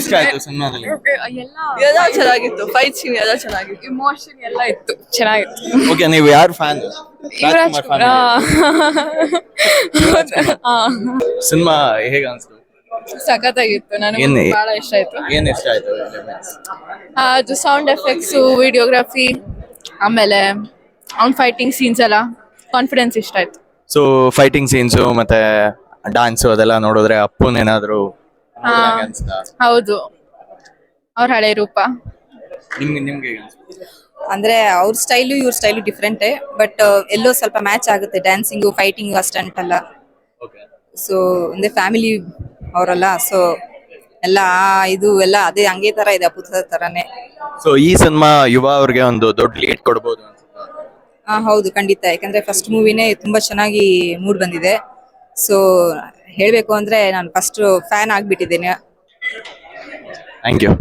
ಇಷ್ಟ ಆಯ್ತು ಸಿನಿಮಾದಲ್ಲಿ? ಎಲ್ಲ ಎಲ್ಲ ಚೆನ್ನಾಗಿತ್ತು ಫೈಟ್ ಸೀನ್ ಎಲ್ಲ ಚೆನ್ನಾಗಿತ್ತು. ಇಮೋಷನ್ ಎಲ್ಲ ಇತ್ತು ಚೆನ್ನಾಗಿತ್ತು. ಓಕೆ ನೀವು ಯಾರು ಫ್ಯಾನ್ ಯುವರಾಜ್ ಕುಮಾರ್ ಸಿನಿಮಾ ಹೇಗ ಅನ್ಸ್ತು? ಸಖತ್ತಾಗಿತ್ತು ನನಗೆ ಏನ್- ಬಹಳ ಇಷ್ಟ ಆಯ್ತು. ಏನ್ ಇಷ್ಟ ಆಯ್ತು ಅದು ಸೌಂಡ್ ಎಫೆಕ್ಟ್ಸ್ ವಿಡಿಯೋಗ್ರಫಿ ಆಮೇಲೆ ಅವ್ನ್ ಫೈಟಿಂಗ್ ಸೀನ್ಸ್ ಎಲ್ಲ ಕಾನ್ಫಿಡೆನ್ಸ್ ಇಷ್ಟ ಆಯ್ತು. ಸೊ ಫೈಟಿಂಗ್ ಸೀನ್ಸ್ ಮತ್ತೆ ಡಾನ್ಸ್ ಅದೆಲ್ಲ ನೋಡಿದ್ರೆ ಅಪ್ಪನ ಏನಾದ್ರು ಹೌದು. ಅವ್ರ ಹಳೆ ರೂಪ. ನಿಮ್ಗೆ ನಿಮ್ಗೆ ಹೇಗ್ ಅನ್ಸ್ತು? ಅಂದ್ರೆ ಅವ್ರ ಸ್ಟೈಲು ಇವ್ರ ಸ್ಟೈಲು ಡಿಫ್ರೆಂಟ್ ಬಟ್ ಎಲ್ಲೋ ಸ್ವಲ್ಪ ಮ್ಯಾಚ್ ಆಗುತ್ತೆ ಡ್ಯಾನ್ಸಿಂಗ್ ಫೈಟಿಂಗ್ ಅಷ್ಟಂಟ್ ಅಲ್ಲ. ಸೊ ಒಂದೇ ಫ್ಯಾಮಿಲಿ ಅವರಲ್ಲ ಸೊ ಎಲ್ಲ ಇದು ಎಲ್ಲ ಅದೇ ಹಂಗೆ ತರ ಇದೆ ಅಪುತದ ತರಾನೇ. ಸೊ ಈ ಸಿನಿಮಾ ಯುವ ಅವ್ರಿಗೆ ಒಂದು ದೊಡ್ಡ ಲೀಡ್ ಕೊಡ್ಬೋದು ಹಾ ಆ, ಹೌದು ಖಂಡಿತ. ಯಾಕಂದ್ರೆ ಫಸ್ಟ್ ಮೂವಿನೇ ತುಂಬಾ ಚೆನ್ನಾಗಿ ಮೂಡ್ ಬಂದಿದೆ. ಸೊ ಹೇಳಬೇಕು ಅಂದ್ರೆ ನಾನು ಫಸ್ಟ್ ಫ್ಯಾನ್ ಆಗ್ಬಿಟ್ಟಿದ್ದೇನೆ. Thank you